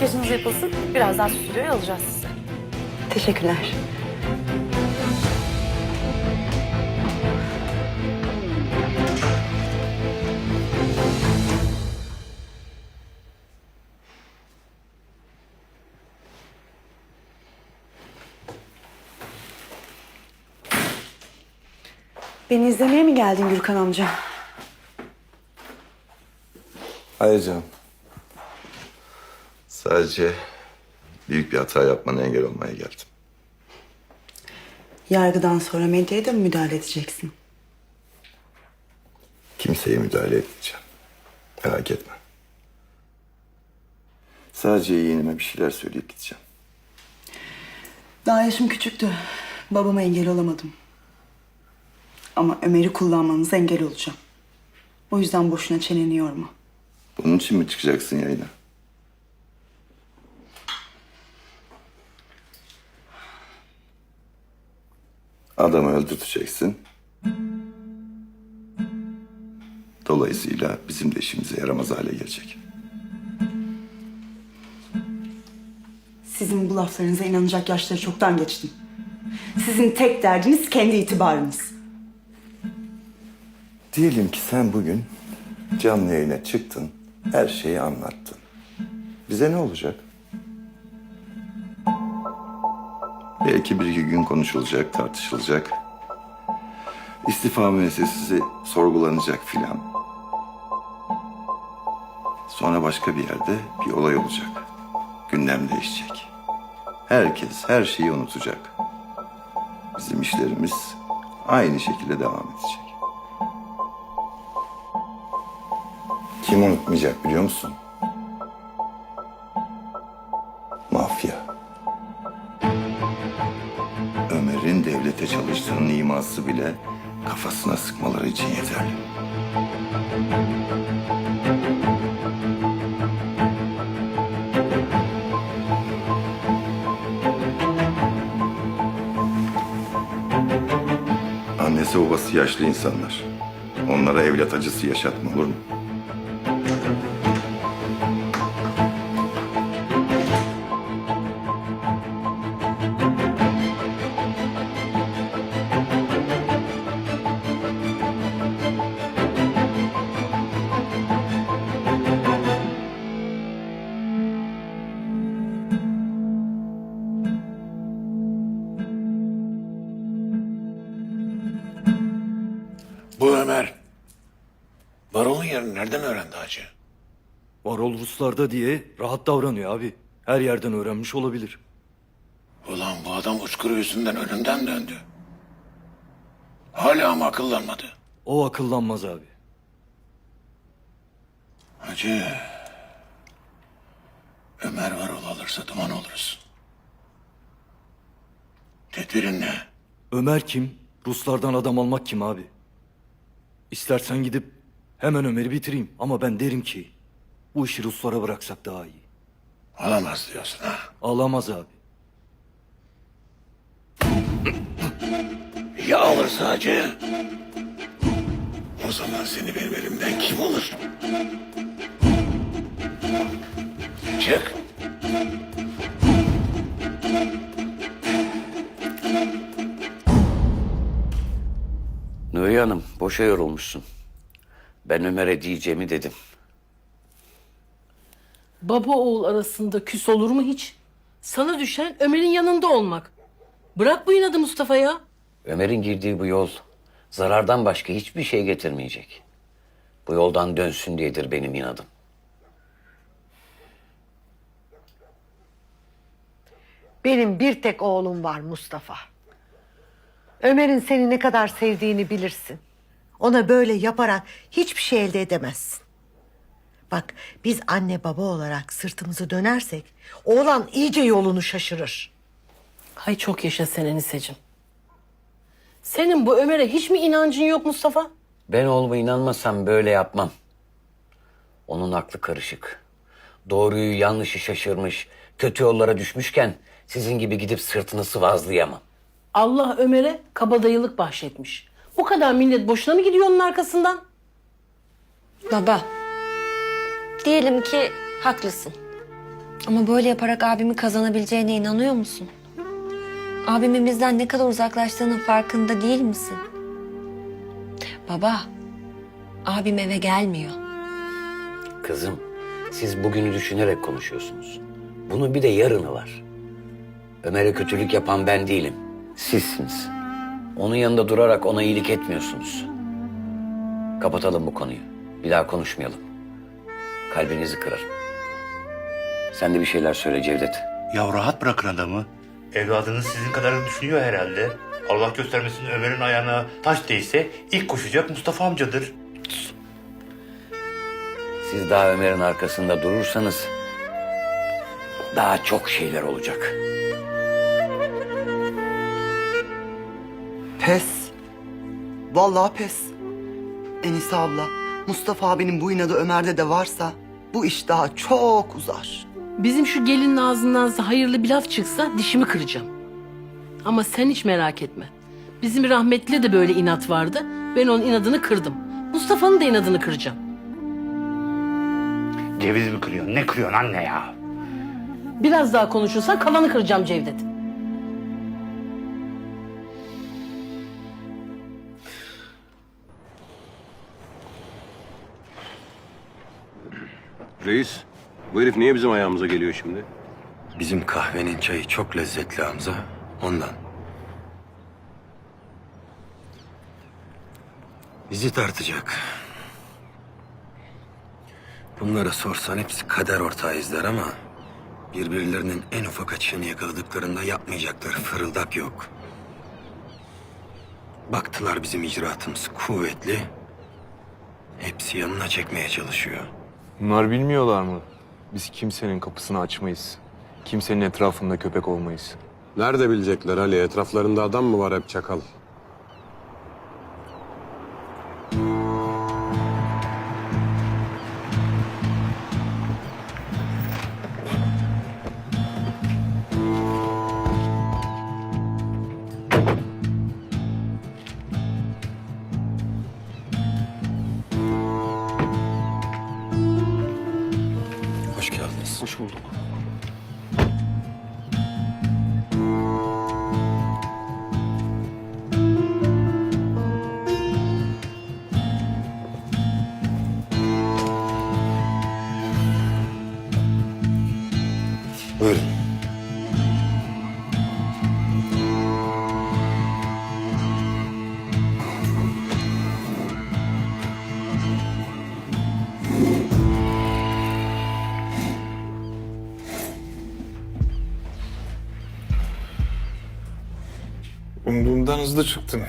Makyajınız yapılsın. Birazdan stüdyoya alacağız sizi. Teşekkürler. Beni izlemeye mi geldin Gürkan amca? Hayır canım. Sadece büyük bir hata yapmana engel olmaya geldim. Yargıdan sonra medyaya da mı müdahale edeceksin? Kimseye müdahale etmeyeceğim. Merak etme. Sadece yeğenime bir şeyler söyleyip gideceğim. Daha yaşım küçüktü. Babama engel olamadım. Ama Ömer'i kullanmanıza engel olacağım. O yüzden boşuna çeneni yorma. Bunun için mi çıkacaksın yayına? Adamı öldürteceksin. Dolayısıyla bizim de işimize yaramaz hale gelecek. Sizin bu laflarınıza inanacak yaşları çoktan geçtim. Sizin tek derdiniz kendi itibarınız. Diyelim ki sen bugün canlı yayına çıktın, her şeyi anlattın. Bize ne olacak? Belki bir iki gün konuşulacak, tartışılacak. İstifa müessesesi sorgulanacak filan. Sonra başka bir yerde bir olay olacak. Gündem değişecek. Herkes her şeyi unutacak. Bizim işlerimiz aynı şekilde devam edecek. Kim unutmayacak biliyor musun? Çalıştığının iması bile kafasına sıkmaları için yeterli. Annesi babası yaşlı insanlar. Onlara evlat acısı yaşatma olur mu? Nereden öğrendi hacı? Varol Ruslarda diye rahat davranıyor abi. Her yerden öğrenmiş olabilir. Ulan bu adam uçkuru yüzünden ölümden döndü. Hala mı akıllanmadı? O akıllanmaz abi. Hacı. Ömer Varol alırsa duman oluruz. Tedbirin ne? Ömer kim? Ruslardan adam almak kim abi? İstersen gidip hemen Ömer'i bitireyim. Ama ben derim ki bu işi Ruslara bıraksak daha iyi. Alamaz diyorsun ha? Alamaz abi. Ya alırsa hacı? O zaman seni benim elimden kim alır? Çık. Nuriye Hanım, boşa yorulmuşsun. Ben Ömer'e diyeceğimi dedim. Baba oğul arasında küs olur mu hiç? Sana düşen Ömer'in yanında olmak. Bırak bu inadı Mustafa ya. Ömer'in girdiği bu yol zarardan başka hiçbir şey getirmeyecek. Bu yoldan dönsün diyedir benim inadım. Benim bir tek oğlum var Mustafa. Ömer'in seni ne kadar sevdiğini bilirsin. Ona böyle yaparak hiçbir şey elde edemezsin. Bak biz anne baba olarak sırtımızı dönersek oğlan iyice yolunu şaşırır. Hay çok yaşa sen Eniseciğim. Senin bu Ömer'e hiç mi inancın yok Mustafa? Ben oğluma inanmasam böyle yapmam. Onun aklı karışık. Doğruyu yanlışı şaşırmış, kötü yollara düşmüşken sizin gibi gidip sırtını sıvazlayamam. Allah Ömer'e kabadayılık bahşetmiş. Bu kadar millet boşuna mı gidiyor onun arkasından? Baba, diyelim ki haklısın. Ama böyle yaparak abimi kazanabileceğine inanıyor musun? Abimin bizden ne kadar uzaklaştığının farkında değil misin? Baba, abim eve gelmiyor. Kızım, siz bugünü düşünerek konuşuyorsunuz. Bunun bir de yarını var. Ömer'e kötülük yapan ben değilim. Sizsiniz. Onun yanında durarak ona iyilik etmiyorsunuz. Kapatalım bu konuyu. Bir daha konuşmayalım. Kalbinizi kırarım. Sen de bir şeyler söyle Cevdet. Ya rahat bırakın adamı. Evladınız sizin kadar düşünüyor herhalde. Allah göstermesin Ömer'in ayağına taş değse ilk koşacak Mustafa amcadır. Siz daha Ömer'in arkasında durursanız daha çok şeyler olacak. Pes. Vallahi pes. Enise abla, Mustafa abinin bu inadı Ömer'de de varsa bu iş daha çok uzar. Bizim şu gelinin ağzından hayırlı bir laf çıksa dişimi kıracağım. Ama sen hiç merak etme. Bizim rahmetli de böyle inat vardı. Ben onun inadını kırdım. Mustafa'nın da inadını kıracağım. Ceviz mi kırıyorsun? Ne kırıyorsun anne ya? Biraz daha konuşursan kalanı kıracağım Cevdet. Reis, bu herif niye bizim ayağımıza geliyor şimdi? Bizim kahvenin çayı çok lezzetli Hamza. Ondan. Bizi tartacak. Bunlara sorsan hepsi kader ortağıyızlar ama... ...birbirlerinin en ufak açığını yakaladıklarında yapmayacakları fırıldak yok. Baktılar bizim icraatımız kuvvetli. Hepsi yanına çekmeye çalışıyor. Bunlar bilmiyorlar mı? Biz kimsenin kapısını açmayız. Kimsenin etrafında köpek olmayız. Nerede bilecekler Ali? Etraflarında adam mı var hep çakal? Umduğumdan hızlı çıktın.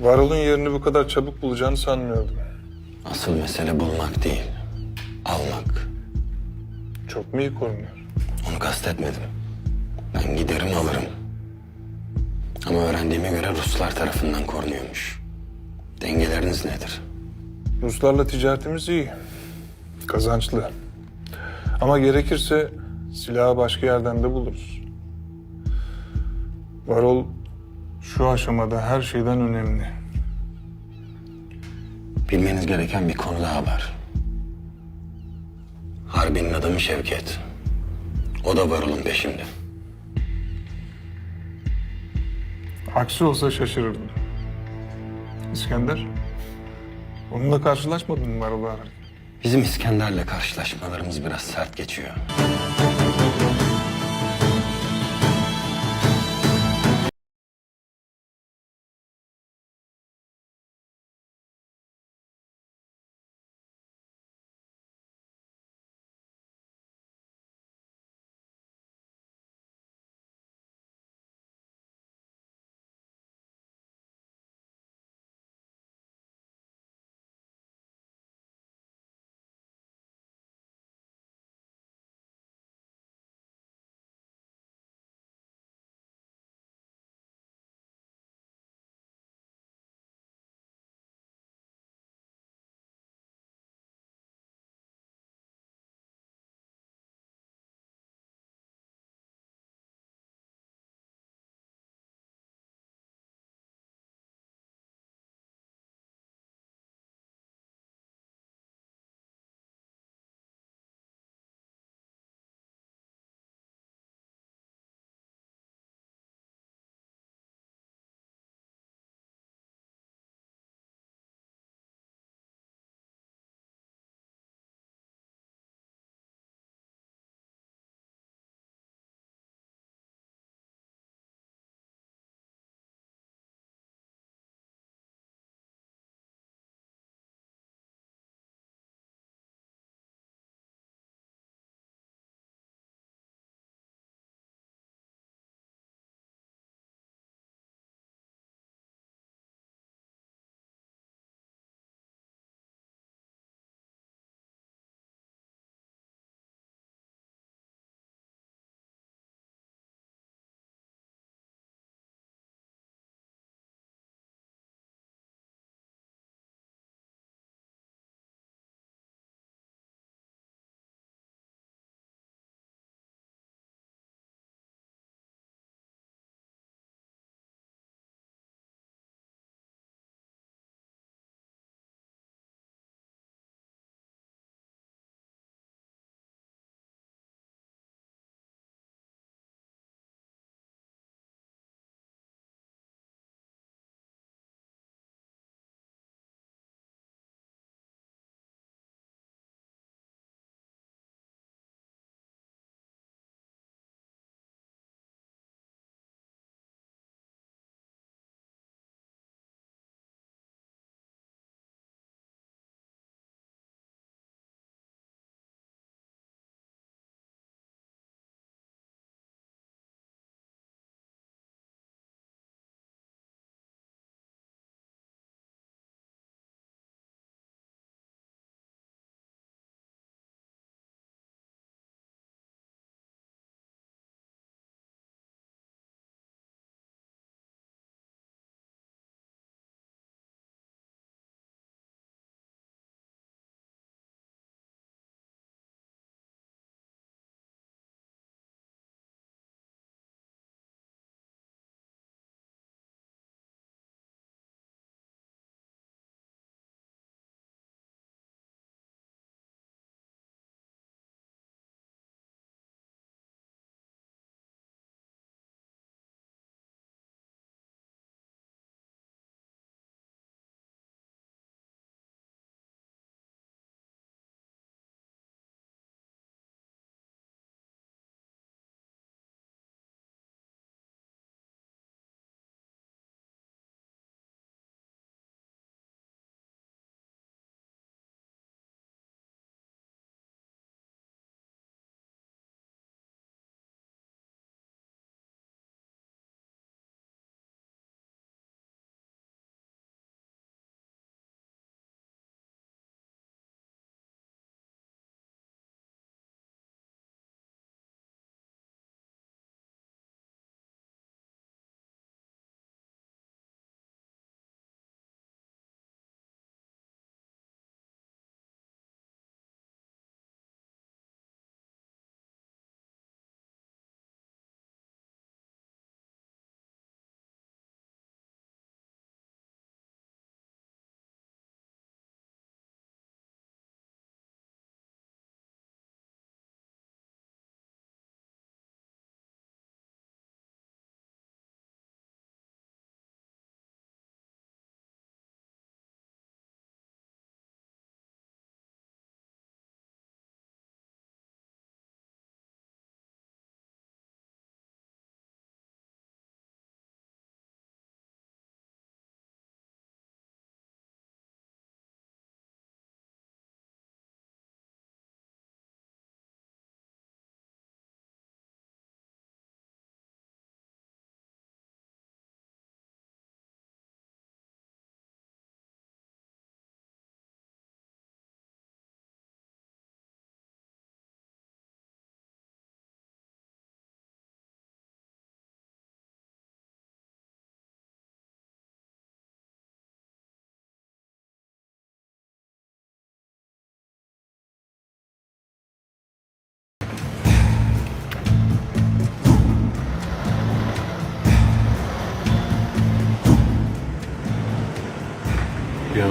Varol'un yerini bu kadar çabuk bulacağını sanmıyordum. Asıl mesele bulmak değil, almak. Çok mu iyi korunuyor? Onu kastetmedim. Ben giderim alırım. Ama öğrendiğime göre Ruslar tarafından korunuyormuş. Dengeleriniz nedir? Ruslarla ticaretimiz iyi. Kazançlı. Ama gerekirse silahı başka yerden de buluruz. Varol şu aşamada her şeyden önemli. Bilmeniz gereken bir konu daha var. Harbi'nin adamı Şevket. O da Varol'un peşinde. Aksi olsa şaşırırdım. İskender, onunla karşılaşmadın mı Varol'u ağırken? Bizim İskender'le karşılaşmalarımız biraz sert geçiyor.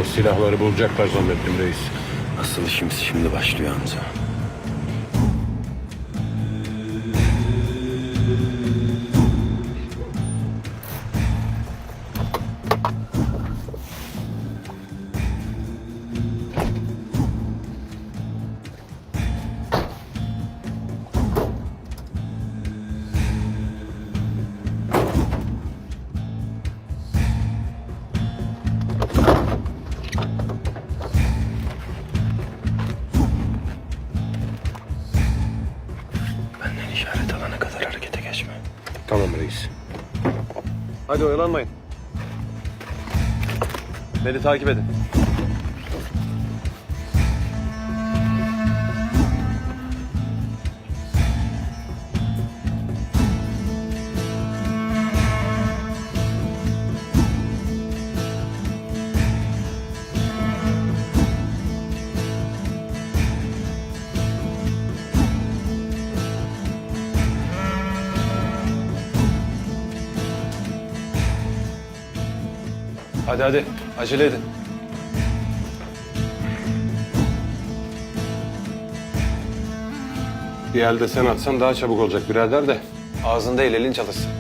Silahları bulacaklar zannettim reis. Asıl işimiz şimdi başlıyor Hamza. Hadi oyalanmayın. Beni takip edin. Hadi hadi acele edin. Bir elde sen atsan daha çabuk olacak birader de. Ağzında el elin çalışsın.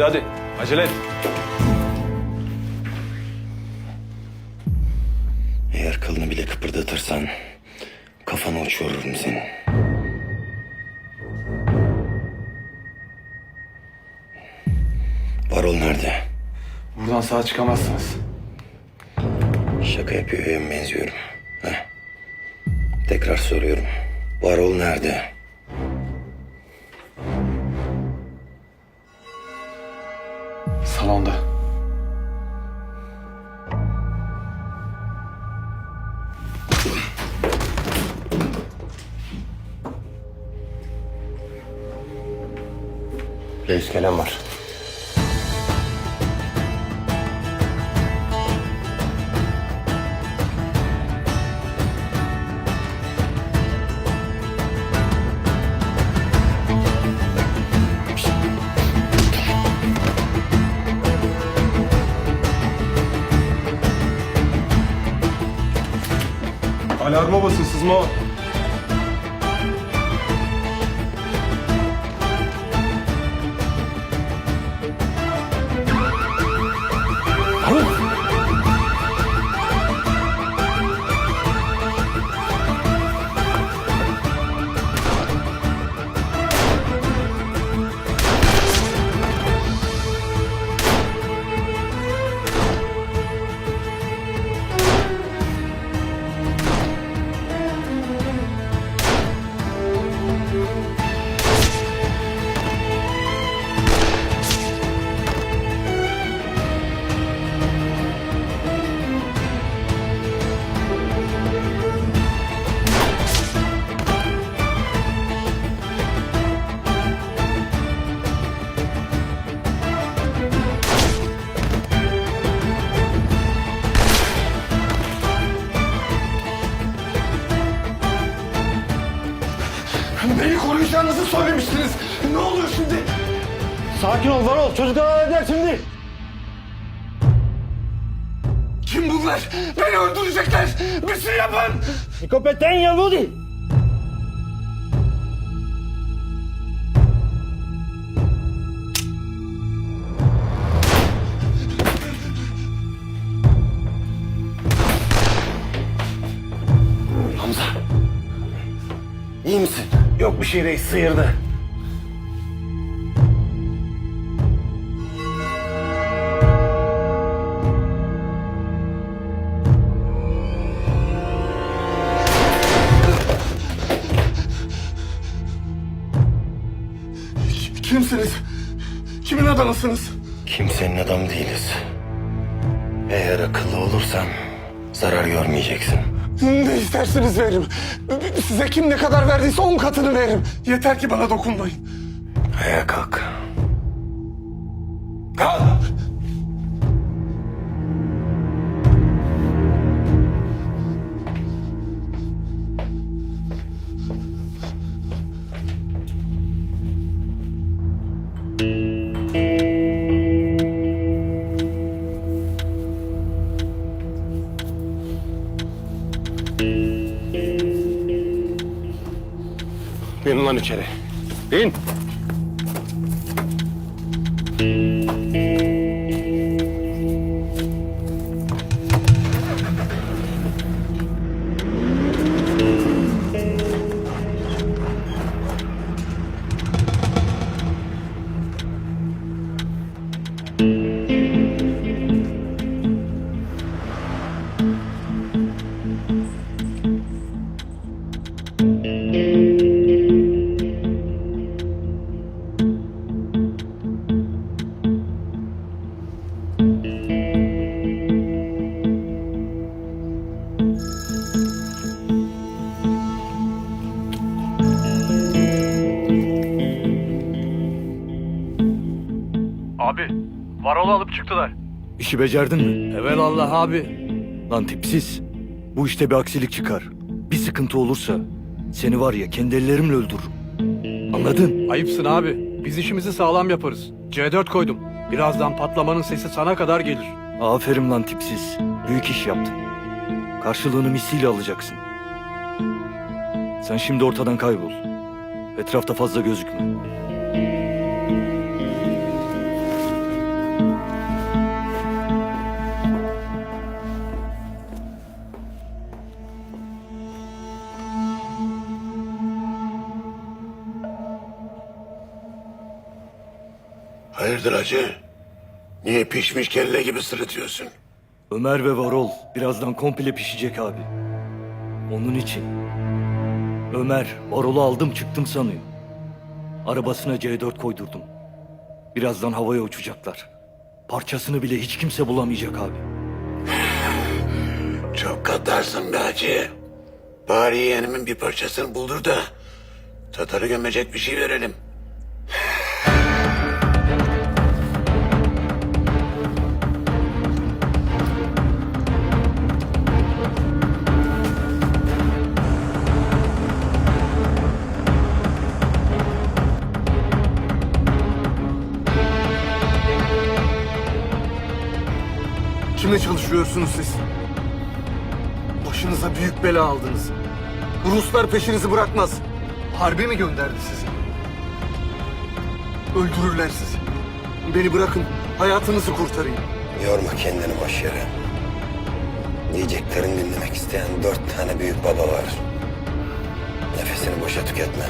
Hadi hadi acele et. Eğer kılını bile kıpırdatırsan kafanı uçururum senin. Varol nerede? Buradan sağ çıkamazsınız. Şaka yapıyor ya benziyorum. Heh. Tekrar soruyorum. Varol nerede? Salonda. Reis gelen var. sarma basıyorsunuz mo? Çocuklar halleder şimdi. Kim bunlar? Beni öldürecekler. Bir şey yapın. Nikopetten Yahudi. Hamza. İyi misin? Yok bir şey reis sıyırdı. Adamısınız? Kimsenin adamı değiliz. Eğer akıllı olursan zarar görmeyeceksin. Ne isterseniz veririm. Size kim ne kadar verdiyse on katını veririm. Yeter ki bana dokunmayın. Ayağa kalk. Kalk! İşi becerdin mi? Evelallah abi. Lan tipsiz. Bu işte bir aksilik çıkar. Bir sıkıntı olursa seni var ya kendi ellerimle öldürürüm. Anladın? Ayıpsın abi. Biz işimizi sağlam yaparız. C4 koydum. Birazdan patlamanın sesi sana kadar gelir. Aferin lan tipsiz. Büyük iş yaptın. Karşılığını misliyle alacaksın. Sen şimdi ortadan kaybol. Etrafta fazla gözükme. Hayırdır hacı? Niye pişmiş kelle gibi sırıtıyorsun? Ömer ve Varol birazdan komple pişecek abi. Onun için. Ömer, Varol'u aldım çıktım sanıyor. Arabasına C4 koydurdum. Birazdan havaya uçacaklar. Parçasını bile hiç kimse bulamayacak abi. Çok gaddarsın be hacı. Bari yeğenimin bir parçasını buldur da Tatarı gömecek bir şey verelim. Kime çalışıyorsunuz siz? Başınıza büyük bela aldınız. Bu Ruslar peşinizi bırakmaz. Harbi mi gönderdi sizi? Öldürürler sizi. Beni bırakın, hayatınızı kurtarayım. Yorma kendini boş yere. Diyeceklerini dinlemek isteyen dört tane büyük baba var. Nefesini boşa tüketme.